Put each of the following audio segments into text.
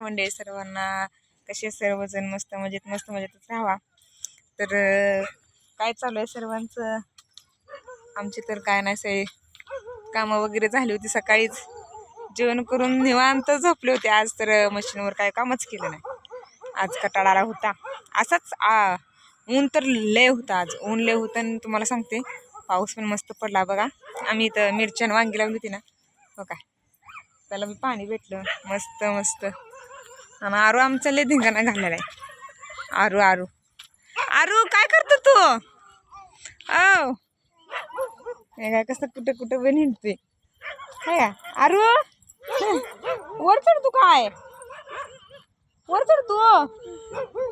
मंडळी सर्वांना कसे सर्वजण मस्त मजेत मस्त मजेतच राहावा. तर काय चालू आहे सर्वांचं? आमची तर काय नाही सगळे कामं वगैरे झाली होती सकाळीच. जेवण करून निवांत झोपले होते. आज तर मशीनवर काय कामच केलं नाही. आज कटाळा आला होता. असाच आ ऊन तर लय होतं आज. ऊन लय होतं आणि तुम्हाला सांगते पाऊस पण मस्त पडला बघा. आम्ही इथं मिरच्यानं वांगी लावली होती ना. हो काय त्याला मी पाणी भेटलं. मस्त मस्त. आणि आरू आमचा लय धिंगाणा घालणार आहे. आरू आरू. आरू काय करतो तू? औ. हे काय कसं कुठं कुठं पण हिंडते काय का? आरू? वर चढ तू काय? वर चढ तू.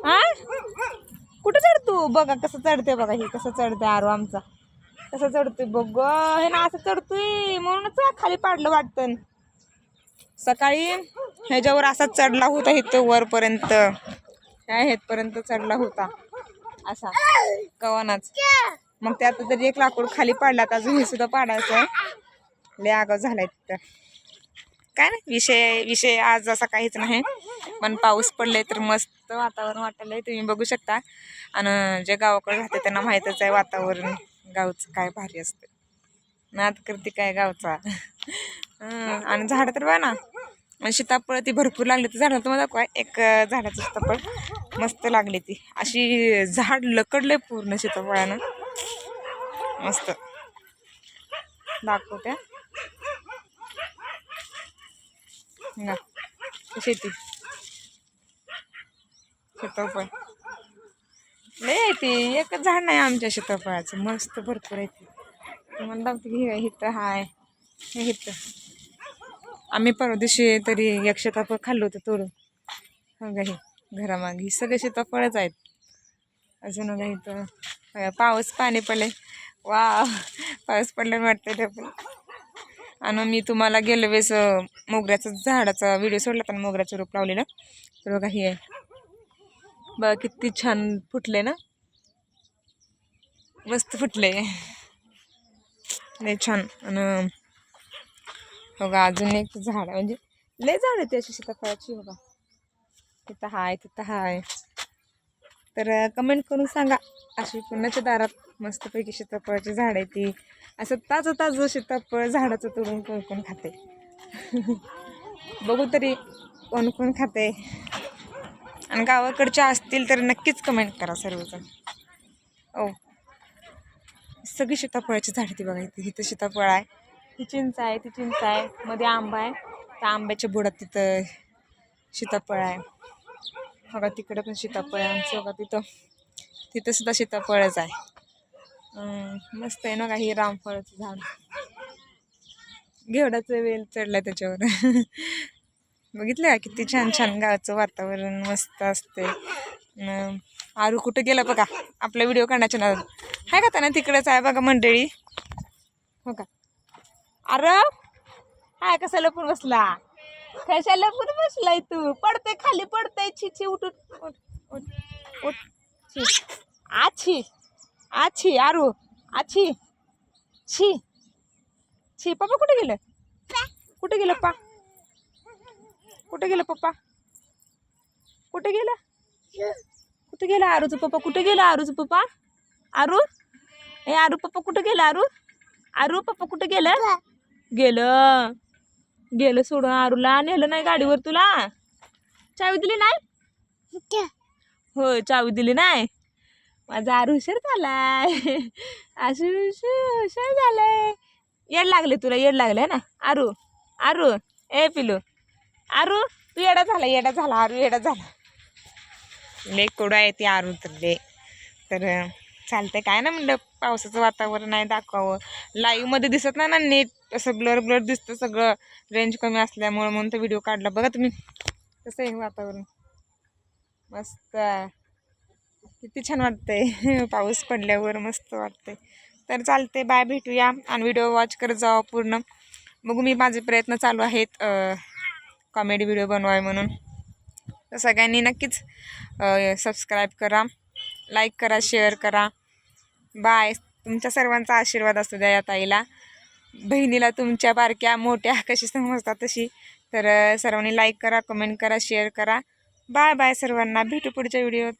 हा कुठं चढ तू? बघा कसं चढते बघा हे कसं चढते आरू आमचा. कसं चढतोय बघ हे ना असं चढतोय म्हणूनच खाली पाडलं वाटतं. सकाळी ह्याच्यावर असाच चढला होता इथं वरपर्यंत. ह्या हेतपर्यंत चढला होता. असा. कवानाच. मग त्यात तरी एक लाकूड खाली पाडला तर अजून हे सुद्धा पाडायचं आहे. लय आगाव झालाय तिथं. काय नाही विषय विषय आज असा काहीच नाही. पण पाऊस पडलाय तर मस्त वातावरण वाटलंय तुम्ही बघू शकता. आणि जे गावाकडे राहते त्यांना माहीतच आहे वातावरण गावचं काय भारी असतं नाद करते काय गावचा. आणि झाडं तर बघा ना. आणि सीताफळ ती भरपूर लागली ती झाडाला तुम्हाला दाखवा. एक झाडाचं सीताफळ. मस्त लागली ती. अशी झाड लकडले पूर्ण सीताफळानं. मस्त. दाखवत्या ना शेती आहे ती? सीताफळ. लय आहे ती. एकच झाड नाही आमच्या सीताफळाचं. मस्त भरपूर आहे ती. तुम्हाला दाखवते. की हे इथं हाय. हे इथं आम्ही परवा दिवशी तरी एक शेताफळ खाल्लं होतं तोडून. हो हे घरामागे ही सगळे सीताफळच आहेत. अजून काही तर पाऊस पाणी पडले वा पाऊस पडल्याने वाटतं ते पण. आणि मी तुम्हाला गेल्या वेळेस मोगऱ्याचा मोगऱ्याचं झाडाचा व्हिडिओ सोडला पण मोगऱ्याचं रोप लावलेलं. तर बघा हे. आहे बघा किती छान फुटले ना. मस्त फुटले नाही छान. आणि हो बघा अजून एक झाड आहे. म्हणजे लय झाड आहे त्याची सीताफळाची हो बघा तिथं हाय तिथं हाय. तर कमेंट करून सांगा. अशी पुण्याच्या दारात मस्तपैकी सीताफळाची झाड आहे ती. असं ताजं ताजं सीताफळ झाडाचं तोडून कोण कोण खाते? बघू तरी कोण कोण खाते. आणि गावाकडच्या असतील तर नक्कीच कमेंट करा सर्वजण. ओ सगळी सीताफळाची झाड ती बघा इथे. इथं सीताफळ आहे. ही चिंच आहे ती चिंच आहे. मध्ये आंबा आहे. त्या आंब्याच्या बुडात तिथं सीताफळ आहे. बघा तिकडं पण सीताफळ आहे. आमचं बघा तिथं तिथं सुद्धा सीताफळच आहे. मस्त आहे ना काही रामफळाचं झाड. घेवडाचं वेल चढलाय त्याच्यावर. बघितलं का? किती छान छान गावाचं वातावरण मस्त असते आरू कुठं गेला बघा? आपला व्हिडिओ काढण्याच्या नादात. आहे का त्यांना तिकडंच आहे बघा मंडळी. हो का? अरे हाय कसा लपून बसला? कशा लपून बसलाय तू? पडते खाली पडते छिची छी उठ उठ छी. आछी आछी आरू. आछी छी. छी पप्पा कुठे गेलं? कुठे गेलं पप्पा? कुठे गेलं पप्पा? कुठे गेलं? कुठे गेला आरूचं पप्पा? कुठे गेला आरूचं पप्पा? आरू? ए आरू पप्पा कुठे गेला आरू? आरू पप्पा कुठे गेलं? गेलं. गेलं सोडून आरूला. नेलं नाही गाडीवर तुला? चावी दिली नाही? होय चावी दिली नाही. माझा आरू हुशार झालाय. असं हुशार झालाय. येड लागले तुला येड लागले ना? आरू आरू ए पिलू. आरू तू येडा झाला येडा झाला आरू येडा झाला. ले कोडं आहे ती आरू तर ले तर चालतंय. काय ना म्हणलं पावसाचं वातावरण आहे दाखवावं. लाईव्हमध्ये दिसत नाही ना नीट असं ब्लर ब्लर दिसतं सगळं. रेंज कमी असल्यामुळं म्हणून तो व्हिडिओ काढला. बघा तुम्ही कसं आहे वातावरण. मस्त किती छान वाटतंय. पाऊस पडल्यावर मस्त वाटतंय. तर चालते बाय भेटूया. आणि व्हिडिओ वॉच करत जावा पूर्ण. बघू मी माझे प्रयत्न चालू आहेत कॉमेडी व्हिडिओ बनवाय म्हणून. तर सगळ्यांनी नक्कीच सबस्क्राईब करा. लाईक करा शेअर करा. बाय. तुमच्या सर्वांचा आशीर्वाद असू द्या या ताईला. बहिणीला तुमच्या बारक्या मोठ्या कशी समजतात तशी. तर सर्वांनी लाईक करा कमेंट करा शेअर करा. बाय बाय सर्वांना. भेटू पुढच्या व्हिडिओत.